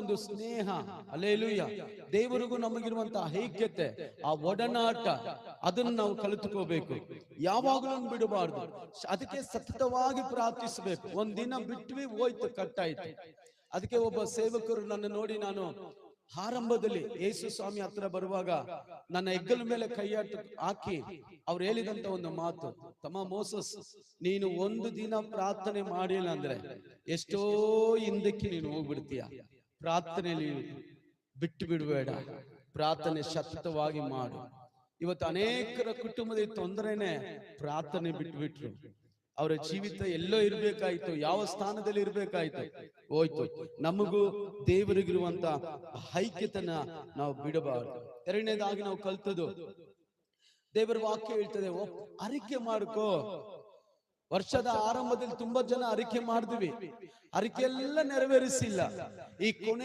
ಒಂದು ಸ್ನೇಹ. ಅಲ್ಲೇಲುಯ್ಯ ದೇವರಿಗೂ ನಮಗಿರುವಂತಹ ಐಕ್ಯತೆ, ಆ ಒಡನಾಟ, ಅದನ್ನು ನಾವು ಕಲಿತುಕೋಬೇಕು ಯಾವಾಗಲೂ ಬಿಡಬಾರ್ದು. ಅದಕ್ಕೆ ಸತತವಾಗಿ ಪ್ರಾರ್ಥಿಸಬೇಕು. ಒಂದಿನ ಬಿಟ್ವಿ ಹೋಯ್ತು, ಕಟ್ಟಾಯ್ತು. ಅದಕ್ಕೆ ಒಬ್ಬ ಸೇವಕರು ನನ್ನ ನೋಡಿ ನಾನು ಆರಂಭದಲ್ಲಿ ಯೇಸು ಸ್ವಾಮಿ ಹತ್ರ ಬರುವಾಗ ನನ್ನ ಹೆಗ್ಗಲ ಮೇಲೆ ಕೈಯಾಟ ಹಾಕಿ ಅವ್ರು ಹೇಳಿದಂತ ಒಂದು ಮಾತು. ತಮ್ಮ ಮೋಸಸ್, ನೀನು ಒಂದು ದಿನ ಪ್ರಾರ್ಥನೆ ಮಾಡಿಲ್ಲ ಅಂದ್ರೆ ಎಷ್ಟೋ ಹಿಂದಕ್ಕೆ ನೀನು ಹೋಗ್ಬಿಡ್ತೀಯ. ಪ್ರಾರ್ಥನೆಯಲ್ಲಿ ಬಿಟ್ಟು ಬಿಡಬೇಡ ಪ್ರಾರ್ಥನೆ ಸತತವಾಗಿ ಮಾಡು. ಇವತ್ತು ಅನೇಕರ ಕುಟುಂಬದ ತೊಂದರೆನೆ ಪ್ರಾರ್ಥನೆ ಬಿಟ್ಟು ಬಿಟ್ರು ಅವರ ಜೀವಿತ ಎಲ್ಲೋ ಇರ್ಬೇಕಾಯ್ತು, ಯಾವ ಸ್ಥಾನದಲ್ಲಿ ಇರ್ಬೇಕಾಯ್ತು. ಹೋಯ್ತು. ನಮಗೂ ದೇವರಿಗಿರುವಂತ ಐಕ್ಯತನ ನಾವು ಬಿಡಬಾರದು. ಎರಡನೇದಾಗಿ ನಾವು ಕಲ್ತದ್ದು, ದೇವರ ವಾಕ್ಯ ಹೇಳ್ತದೆ ಅರಿಕೆ ಮಾಡ್ಕೋ. ವರ್ಷದ ಆರಂಭದಲ್ಲಿ ತುಂಬಾ ಜನ ಅರಿಕೆ ಮಾಡಿದ್ವಿ. ಅರಿಕೆ ಎಲ್ಲ ನೆರವೇರಿಸಿಲ್ಲ. ಈ ಕೊನೆ